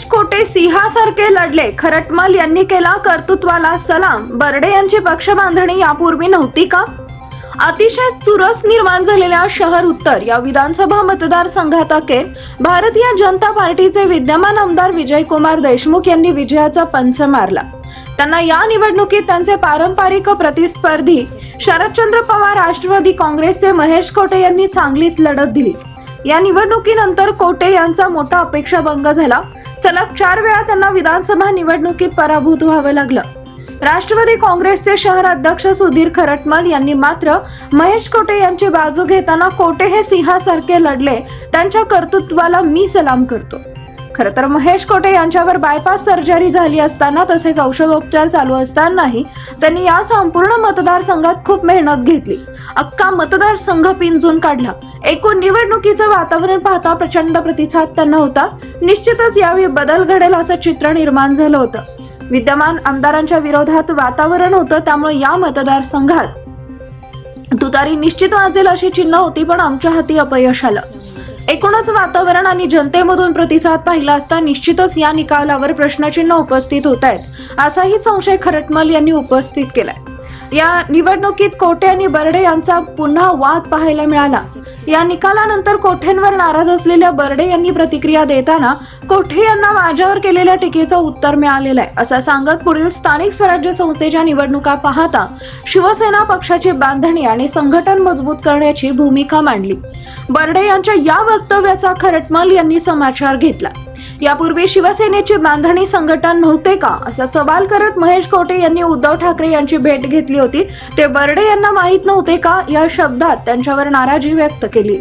कोटे सिंहासारखे लढले. खरटमल यांनी केला कर्तृत्वाला सलाम. बर्डे यांची पक्ष बांधणी यापूर्वी नव्हती का? अतिशय चुरस निर्माण झालेल्या शहर उत्तर या विधानसभा मतदारसंघात अखेर भारतीय जनता पार्टीचे विद्यमान आमदार विजयकुमार देशमुख यांनी विजयाचा पंच मारला. त्यांना या निवडणुकीत त्यांचे पारंपरिक प्रतिस्पर्धी शरदचंद्र पवार राष्ट्रवादी काँग्रेसचे महेश कोटे यांनी चांगलीच लढत दिली. या निवडणुकीनंतर कोटे यांचा मोठा अपेक्षाभंग झाला. सलग चार वेळा त्यांना विधानसभा निवडणुकीत पराभूत व्हावं लागलं. राष्ट्रवादी काँग्रेसचे शहर अध्यक्ष सुधीर खरटमल यांनी मात्र महेश कोटे यांची बाजू घेताना कोटे हे सिंहासारखे लढले. त्यांच्या कर्तृत्वाला मी सलाम करतो. खर तर महेश कोटे यांच्यावर बायपास सर्जरी झाली असताना तसेच औषधोपचार चालू असतानाही त्यांनी या संपूर्ण मतदारसंघात खूप मेहनत घेतली. अख्खा मतदारसंघ पिंजून काढला. एकूण निवडणुकीचं वातावरण पाहता प्रचंड प्रतिसाद त्यांना होता. निश्चितच यावेळी बदल घडेल असं चित्र निर्माण झालं होतं. विद्यमान आमदारांच्या विरोधात वातावरण होतं त्यामुळे या मतदारसंघात तुतारी निश्चित वाजेल अशी चिन्ह होती पण आमच्या हाती अपयश आलं. एकूणच वातावरण आणि जनतेमधून प्रतिसाद पाहिला असता निश्चितच या निकालावर प्रश्नचिन्ह उपस्थित होत आहेत असाही संशय खरटमल यांनी उपस्थित केलाय. या निवडणुकीत कोटे आणि बर्डे यांचा पुन्हा वाद पाहायला मिळाला. या निकालानंतर कोठेंवर नाराज असलेल्या बर्डे यांनी प्रतिक्रिया देताना कोठे यांना माझ्यावर केलेल्या टीकेचं उत्तर मिळालेलं आहे असं सांगत पुढील स्थानिक स्वराज्य संस्थेच्या निवडणुका पाहता शिवसेना पक्षाची बांधणी आणि संघटन मजबूत करण्याची भूमिका मांडली. बर्डे यांच्या या वक्तव्याचा खरटमल यांनी समाचार घेतला. यापूर्वी शिवसेनेची बांधणी संघटन नव्हते का? असा सवाल करत महेश कोटे यांनी उद्धव ठाकरे यांची भेट घेतली होती. ते बर्डे यांना माहीत नव्हते का? या शब्दात त्यांच्यावर नाराजी व्यक्त केली.